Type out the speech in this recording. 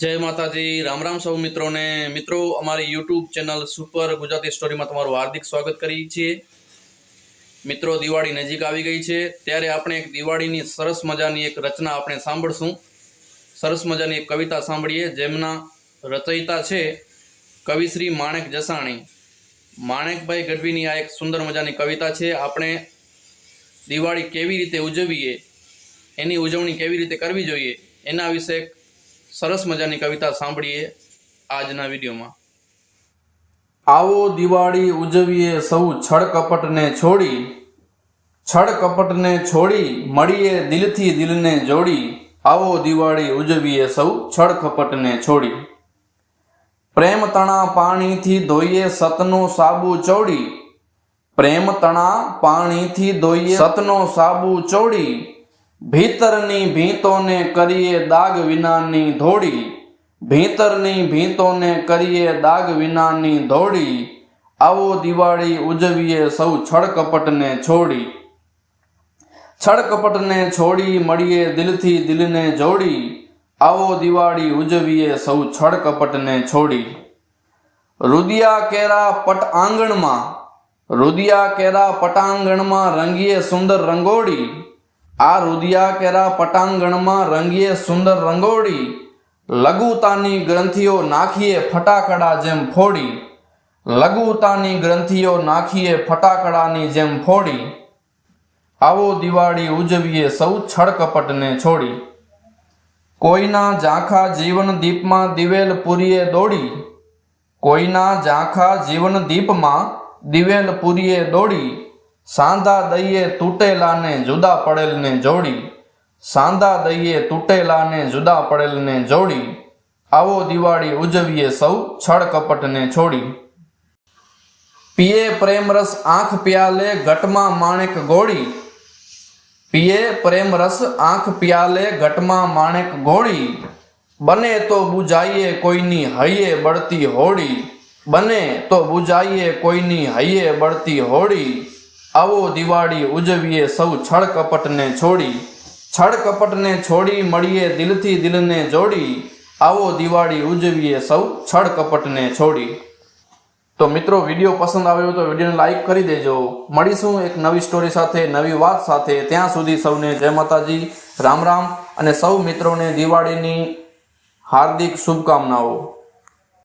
જય માતાજી, રામ રામ સૌ મિત્રોને. મિત્રો, અમારી યુટ્યુબ ચેનલ સુપર ગુજરાતી સ્ટોરીમાં તમારું હાર્દિક સ્વાગત કરીએ છીએ. મિત્રો, દિવાળી નજીક આવી ગઈ છે. ત્યારે આપણે એક દિવાળીની સરસ મજાની એક રચના આપણે સાંભળશું. સરસ મજાની એક કવિતા સાંભળીએ, જેમના રચયિતા છે કવિશ્રી માણેક જસાણી. માણેકભાઈ ગઢવીની આ એક સુંદર મજાની કવિતા છે. આપણે દિવાળી કેવી રીતે ઉજવીએ, એની ઉજવણી કેવી રીતે કરવી જોઈએ, એના વિશે સરસ મજાની કવિતા સાંભળીએ આજના વિડીયોમાં. આવો દિવાળી ઉજવીએ સૌ છળ કપટને છોડી છળ કપટને છોડી મળીએ દિલથી દિલને જોડી, આવો દિવાળી ઉજવીએ સૌ છળ કપટને છોડી. પ્રેમ તણા પાણીથી ધોઈએ સતનો સાબુ ચોડી, પ્રેમ તણા પાણીથી ધોઈએ સતનો સાબુ ચોડી ભીતરની ભીંતોને કરીએ દાગ વિનાની ધોડી ભીતરની ભીંતોને કરીએ દાગ વિનાની ધોડી આવો દિવાળી ઉજવીએ સૌ છળકપટને છોડી. છળકપટને છોડી મળીએ દિલથી દિલને જોડી. આવો દિવાળી ઉજવીએ સૌ છળકપટને છોડી. રુદિયા કેરા પટ આંગણમાં, રુદિયા કેરા પટાંગણમાં રંગીએ સુંદર રંગોળી. આ રુદિયા કેરા પટાંગણમાં રંગીએ સુંદર રંગોળી, લઘુતાની ગ્રંથિઓ નાખીએ ફટાકડા જેમ ફોડી, લઘુતાની ગ્રંથિઓ નાખીએ ફટાકડાની જેમ ફોડી. આવો દિવાળી ઉજવીએ સૌ છળકપટને છોડી. કોઈના ઝાંખા જીવન દીપમાં દિવેલ પૂરીએ દોડી, કોઈના ઝાંખા જીવન દીપમાં દિવેલ પૂરીએ દોડી. સાંધા દઈએ તૂટેલાને જુદા પડેલને જોડી, સાંધા દઈએ તૂટેલાને જુદા પડેલને જોડી, આવો દિવાળી ઉજવીએ સૌ છળ કપટને છોડી. પીએ પ્રેમરસ આંખ પ્યાલે ઘટમાં માણેક ગોળી, પીએ પ્રેમરસ આંખ પ્યાલે ઘટમાં માણેક ગોળી, બને તો બુજાઈએ કોઈની હૈયે બળતી હોડી બને તો બુજાઈએ કોઈની હૈયે બળતી હોડી આવો દિવાળી ઉજવીએ સૌ છળ કપટને છોડી. છળ કપટને છોડી મળીએ દિલથી દિલને જોડી. આવો દિવાળી ઉજવીએ સૌ છળ કપટને છોડી. તો મિત્રો, વીડિયો પસંદ આવ્યો તો વિડીયોને લાઈક કરી દેજો. મળીશું એક નવી સ્ટોરી સાથે, નવી વાત સાથે. ત્યાં સુધી સૌને જય માતાજી, રામ રામ અને સૌ મિત્રોને દિવાળીની હાર્દિક શુભકામનાઓ.